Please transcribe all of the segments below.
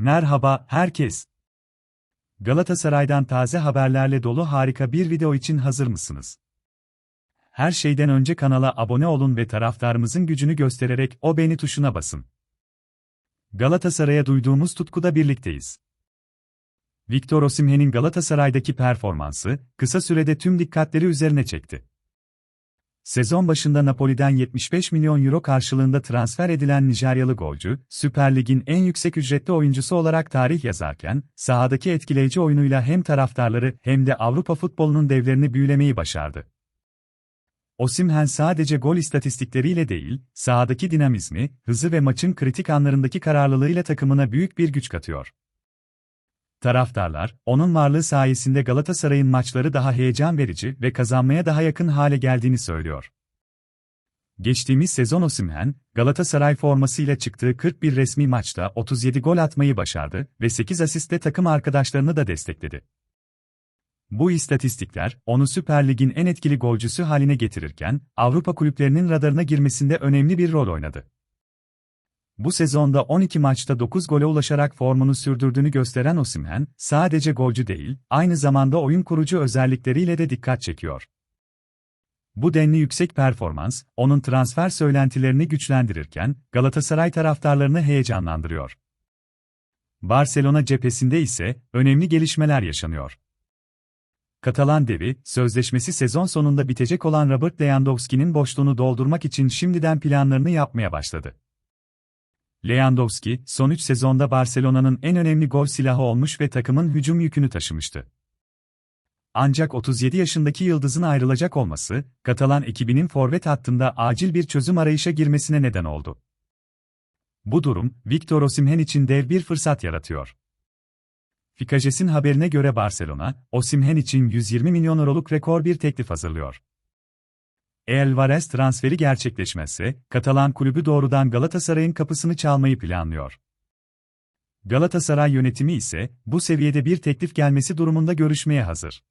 Merhaba herkes. Galatasaray'dan taze haberlerle dolu harika bir video için hazır mısınız? Her şeyden önce kanala abone olun ve taraftarımızın gücünü göstererek o beğeni tuşuna basın. Galatasaray'a duyduğumuz tutkuda birlikteyiz. Victor Osimhen'in Galatasaray'daki performansı, kısa sürede tüm dikkatleri üzerine çekti. Sezon başında Napoli'den 75 milyon euro karşılığında transfer edilen Nijeryalı golcü, Süper Lig'in en yüksek ücretli oyuncusu olarak tarih yazarken, sahadaki etkileyici oyunuyla hem taraftarları hem de Avrupa futbolunun devlerini büyülemeyi başardı. Osimhen sadece gol istatistikleriyle değil, sahadaki dinamizmi, hızı ve maçın kritik anlarındaki kararlılığıyla takımına büyük bir güç katıyor. Taraftarlar, onun varlığı sayesinde Galatasaray'ın maçları daha heyecan verici ve kazanmaya daha yakın hale geldiğini söylüyor. Geçtiğimiz sezon Osimhen, Galatasaray formasıyla çıktığı 41 resmi maçta 37 gol atmayı başardı ve 8 asistle takım arkadaşlarını da destekledi. Bu istatistikler, onu Süper Lig'in en etkili golcüsü haline getirirken, Avrupa kulüplerinin radarına girmesinde önemli bir rol oynadı. Bu sezonda 12 maçta 9 gole ulaşarak formunu sürdürdüğünü gösteren Osimhen, sadece golcü değil, aynı zamanda oyun kurucu özellikleriyle de dikkat çekiyor. Bu denli yüksek performans, onun transfer söylentilerini güçlendirirken, Galatasaray taraftarlarını heyecanlandırıyor. Barcelona cephesinde ise, önemli gelişmeler yaşanıyor. Katalan devi, sözleşmesi sezon sonunda bitecek olan Robert Lewandowski'nin boşluğunu doldurmak için şimdiden planlarını yapmaya başladı. Lewandowski, son 3 sezonda Barcelona'nın en önemli gol silahı olmuş ve takımın hücum yükünü taşımıştı. Ancak 37 yaşındaki yıldızın ayrılacak olması, Katalan ekibinin forvet hattında acil bir çözüm arayışa girmesine neden oldu. Bu durum, Victor Osimhen için dev bir fırsat yaratıyor. Fikajes'in haberine göre Barcelona, Osimhen için 120 milyon euroluk rekor bir teklif hazırlıyor. Alvarez transferi gerçekleşmezse, Katalan kulübü doğrudan Galatasaray'ın kapısını çalmayı planlıyor. Galatasaray yönetimi ise, bu seviyede bir teklif gelmesi durumunda görüşmeye hazır.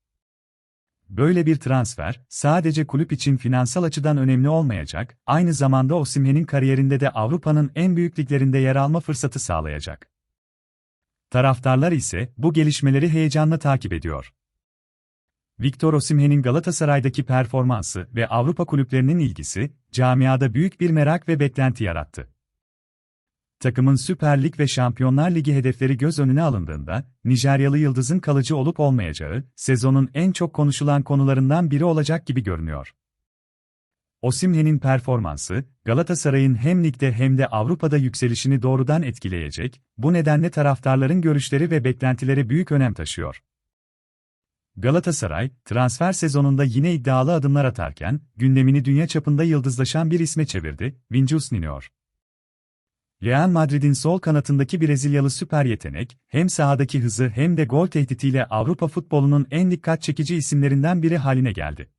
Böyle bir transfer, sadece kulüp için finansal açıdan önemli olmayacak, aynı zamanda Osimhen'in kariyerinde de Avrupa'nın en büyük liglerinde yer alma fırsatı sağlayacak. Taraftarlar ise, bu gelişmeleri heyecanla takip ediyor. Victor Osimhen'in Galatasaray'daki performansı ve Avrupa kulüplerinin ilgisi, camiada büyük bir merak ve beklenti yarattı. Takımın Süper Lig ve Şampiyonlar Ligi hedefleri göz önüne alındığında, Nijeryalı Yıldız'ın kalıcı olup olmayacağı, sezonun en çok konuşulan konularından biri olacak gibi görünüyor. Osimhen'in performansı, Galatasaray'ın hem ligde hem de Avrupa'da yükselişini doğrudan etkileyecek, bu nedenle taraftarların görüşleri ve beklentileri büyük önem taşıyor. Galatasaray, transfer sezonunda yine iddialı adımlar atarken, gündemini dünya çapında yıldızlaşan bir isme çevirdi, Vinicius Junior. Real Madrid'in sol kanatındaki Brezilyalı süper yetenek, hem sahadaki hızı hem de gol tehditiyle Avrupa futbolunun en dikkat çekici isimlerinden biri haline geldi.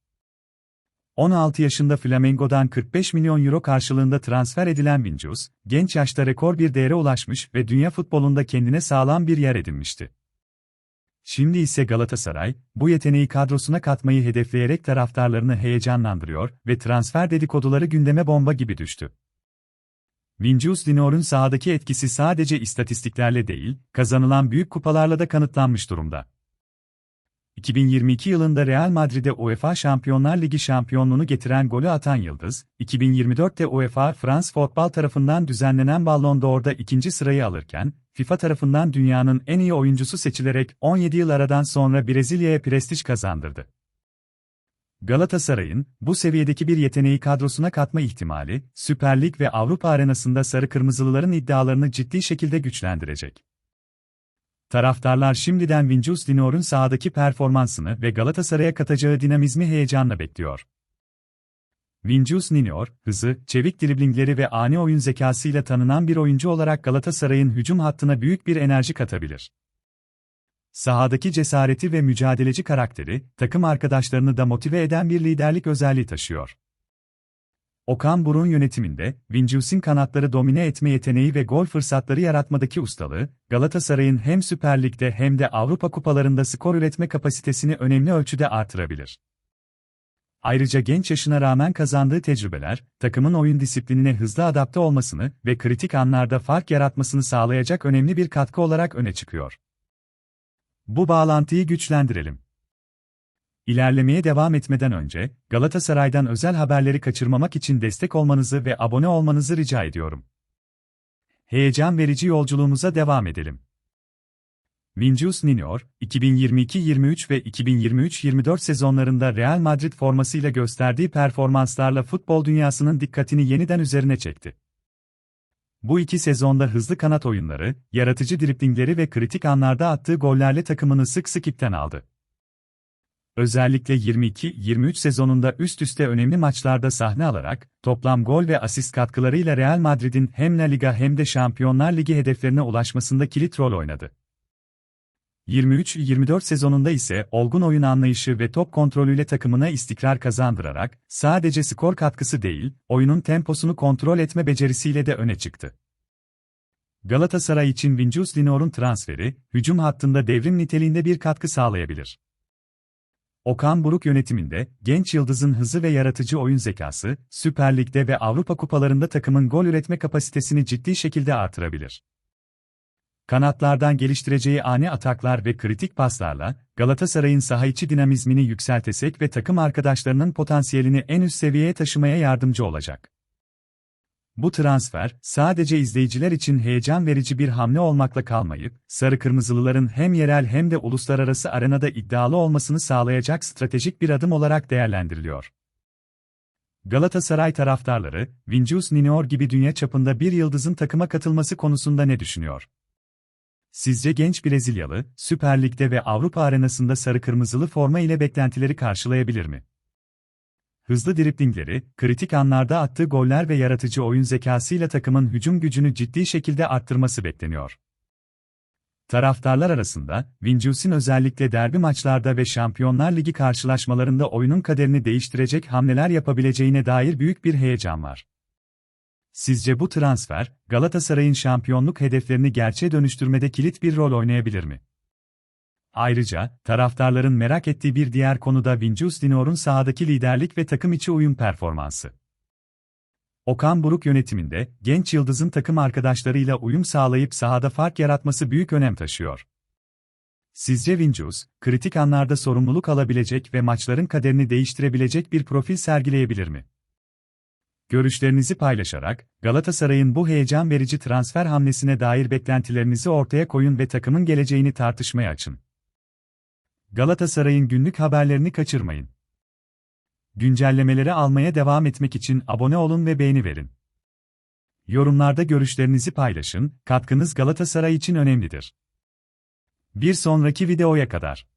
16 yaşında Flamengo'dan 45 milyon euro karşılığında transfer edilen Vinicius, genç yaşta rekor bir değere ulaşmış ve dünya futbolunda kendine sağlam bir yer edinmişti. Şimdi ise Galatasaray, bu yeteneği kadrosuna katmayı hedefleyerek taraftarlarını heyecanlandırıyor ve transfer dedikoduları gündeme bomba gibi düştü. Vinicius Junior'un sahadaki etkisi sadece istatistiklerle değil, kazanılan büyük kupalarla da kanıtlanmış durumda. 2022 yılında Real Madrid'e UEFA Şampiyonlar Ligi şampiyonluğunu getiren golü atan Yıldız, 2024'te UEFA France Football tarafından düzenlenen Ballon d'Or'da ikinci sırayı alırken, FIFA tarafından dünyanın en iyi oyuncusu seçilerek 17 yıl aradan sonra Brezilya'ya prestij kazandırdı. Galatasaray'ın bu seviyedeki bir yeteneği kadrosuna katma ihtimali, Süper Lig ve Avrupa arenasında sarı kırmızılıların iddialarını ciddi şekilde güçlendirecek. Taraftarlar şimdiden Vinicius Junior'un sahadaki performansını ve Galatasaray'a katacağı dinamizmi heyecanla bekliyor. Vinicius Junior, hızı, çevik driblingleri ve ani oyun zekasıyla tanınan bir oyuncu olarak Galatasaray'ın hücum hattına büyük bir enerji katabilir. Sahadaki cesareti ve mücadeleci karakteri, takım arkadaşlarını da motive eden bir liderlik özelliği taşıyor. Okan Burun yönetiminde, Vinicius'in kanatları domine etme yeteneği ve gol fırsatları yaratmadaki ustalığı, Galatasaray'ın hem Süper Lig'de hem de Avrupa kupalarında skor üretme kapasitesini önemli ölçüde artırabilir. Ayrıca genç yaşına rağmen kazandığı tecrübeler, takımın oyun disiplinine hızlı adapte olmasını ve kritik anlarda fark yaratmasını sağlayacak önemli bir katkı olarak öne çıkıyor. Bu bağlantıyı güçlendirelim. İlerlemeye devam etmeden önce, Galatasaray'dan özel haberleri kaçırmamak için destek olmanızı ve abone olmanızı rica ediyorum. Heyecan verici yolculuğumuza devam edelim. Vinicius Junior, 2022-23 ve 2023-24 sezonlarında Real Madrid formasıyla gösterdiği performanslarla futbol dünyasının dikkatini yeniden üzerine çekti. Bu iki sezonda hızlı kanat oyunları, yaratıcı driplingleri ve kritik anlarda attığı gollerle takımını sık sık ipten aldı. Özellikle 22-23 sezonunda üst üste önemli maçlarda sahne alarak, toplam gol ve asist katkılarıyla Real Madrid'in hem La Liga hem de Şampiyonlar Ligi hedeflerine ulaşmasında kilit rol oynadı. 23-24 sezonunda ise olgun oyun anlayışı ve top kontrolüyle takımına istikrar kazandırarak, sadece skor katkısı değil, oyunun temposunu kontrol etme becerisiyle de öne çıktı. Galatasaray için Vinicius Junior'un transferi, hücum hattında devrim niteliğinde bir katkı sağlayabilir. Okan Buruk yönetiminde, genç yıldızın hızı ve yaratıcı oyun zekası, Süper Lig'de ve Avrupa kupalarında takımın gol üretme kapasitesini ciddi şekilde artırabilir. Kanatlardan geliştireceği ani ataklar ve kritik paslarla, Galatasaray'ın saha içi dinamizmini yükseltesek ve takım arkadaşlarının potansiyelini en üst seviyeye taşımaya yardımcı olacak. Bu transfer, sadece izleyiciler için heyecan verici bir hamle olmakla kalmayıp, Sarı Kırmızılıların hem yerel hem de uluslararası arenada iddialı olmasını sağlayacak stratejik bir adım olarak değerlendiriliyor. Galatasaray taraftarları, Vinicius Junior gibi dünya çapında bir yıldızın takıma katılması konusunda ne düşünüyor? Sizce genç Brezilyalı, Süper Lig'de ve Avrupa arenasında sarı kırmızılı forma ile beklentileri karşılayabilir mi? Hızlı driplingleri, kritik anlarda attığı goller ve yaratıcı oyun zekasıyla takımın hücum gücünü ciddi şekilde arttırması bekleniyor. Taraftarlar arasında, Vinicius'in özellikle derbi maçlarda ve Şampiyonlar Ligi karşılaşmalarında oyunun kaderini değiştirecek hamleler yapabileceğine dair büyük bir heyecan var. Sizce bu transfer, Galatasaray'ın şampiyonluk hedeflerini gerçeğe dönüştürmede kilit bir rol oynayabilir mi? Ayrıca, taraftarların merak ettiği bir diğer konu da Vinicius Junior'un sahadaki liderlik ve takım içi uyum performansı. Okan Buruk yönetiminde, genç yıldızın takım arkadaşlarıyla uyum sağlayıp sahada fark yaratması büyük önem taşıyor. Sizce Vinicius, kritik anlarda sorumluluk alabilecek ve maçların kaderini değiştirebilecek bir profil sergileyebilir mi? Görüşlerinizi paylaşarak, Galatasaray'ın bu heyecan verici transfer hamlesine dair beklentilerinizi ortaya koyun ve takımın geleceğini tartışmaya açın. Galatasaray'ın günlük haberlerini kaçırmayın. Güncellemeleri almaya devam etmek için abone olun ve beğeni verin. Yorumlarda görüşlerinizi paylaşın, katkınız Galatasaray için önemlidir. Bir sonraki videoya kadar.